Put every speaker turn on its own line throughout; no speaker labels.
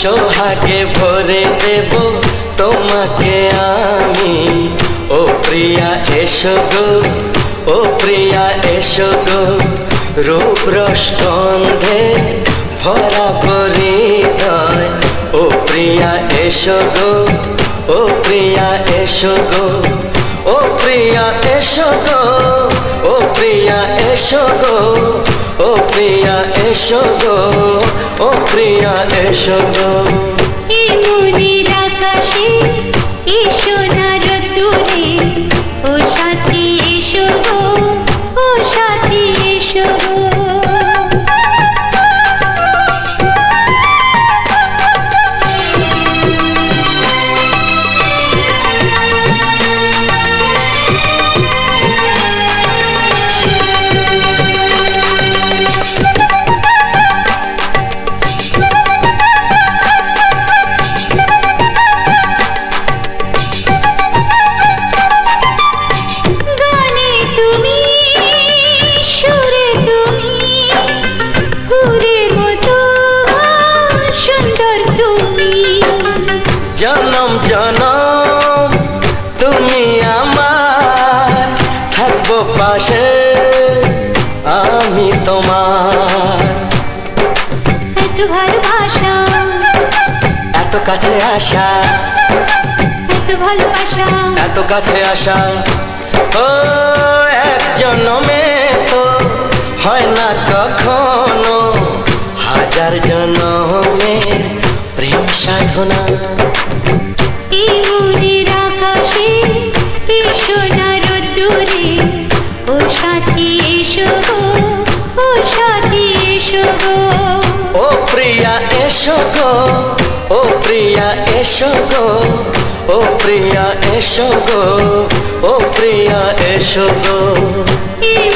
সোহাগে ভরে দেব তোমাকে আমি। ও প্রিয়া এসো গো ও প্রিয়া এসো গো রূপ রসগন্ধে ভরা পরিদয় ও প্রিয়া এসো গো ও প্রিয়া, এসো গো। ও প্রিয়া, এসো গো। ও প্রিয়া, এসো গো। ও প্রিয়া, এসো গো। ও প্রিয়া, এসো গো।
ইমুনি মনের এসো
পাশে আমি তোমার।
এত ভালোবাসা।
এত কাছে আসা।
এত ভালোবাসা।
এত কাছে আসা। ও এক জন্মে তো হয় না কখনো। হাজার জন্মের প্রেম সাধনা।
সাথী এসো গো ও সাথী এসো গো,
ও প্রিয়া এসো গো, ও প্রিয়া এসো গো, ও প্রিয়া এসো গো। ও প্রিয়া এসো গো
এই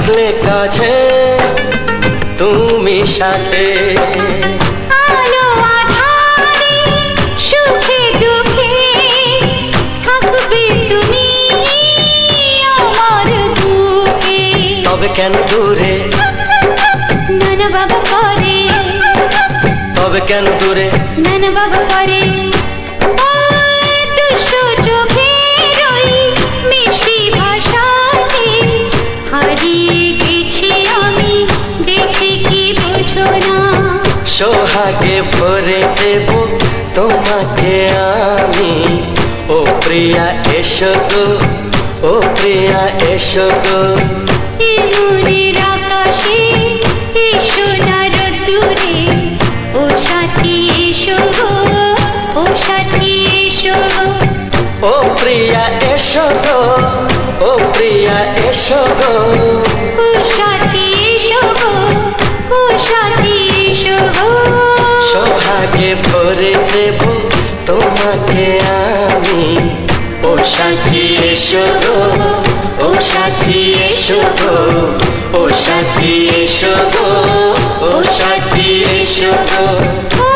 থাকলে কাছে তুমি সাথে। তবে কেন দূরে?
নানা বাবা করে।
তবে কেন দূরে?
নানা বাবা করে। ওই দুষ্টু
সোহাগে ভরে দেব তোমাকে আমি। ও প্রিয়া এসো গো। ও প্রিয়া এসো গো।
এই মনের আকাশে এসো না রোদ্দুরে ও সাথী এসো গো। ও সাথী এসো গো।
ও প্রিয়া এসো গো। ও প্রিয়া এসো গো।
ও সাথী
সোহাগে ভরে দেব তোমাকে আমি। ও সাথী এসো গো ও সাথী এসো গো ও সাথী এসো গো ও সাথী এসো গো